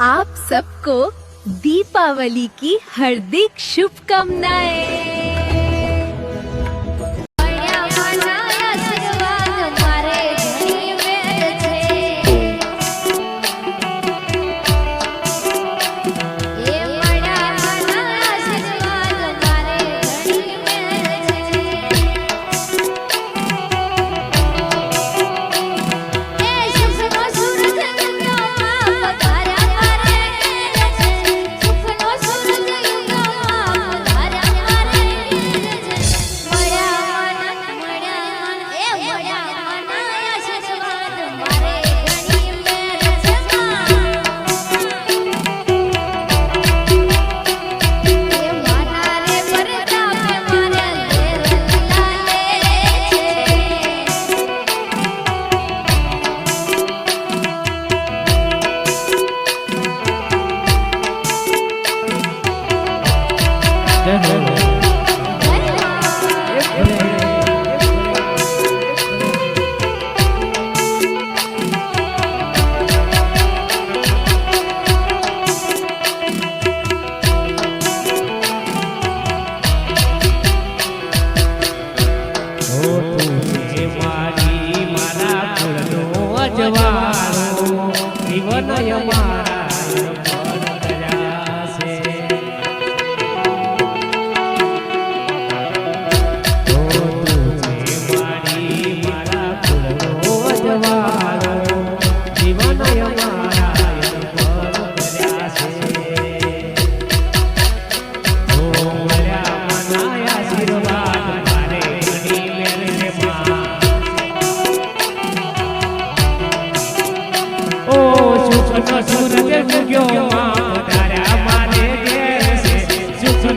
आप सबको दीपावली की हार्दिक शुभकामनाएँ।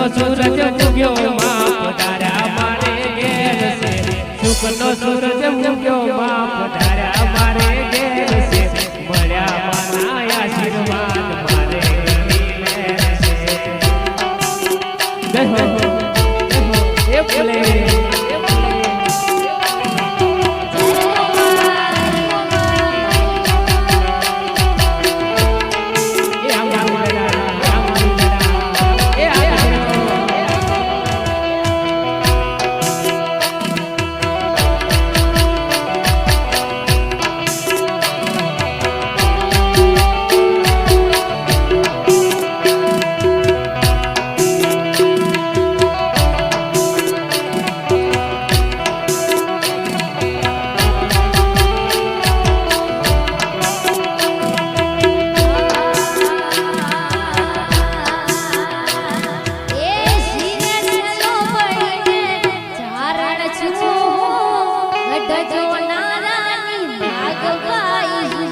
સુખનો સૂરજ ઉગ્યો માં પધાર્યા મારે ઘેર છે સુખનો સૂરજ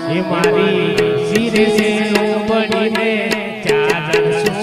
મારી શિર બનીને ચારણ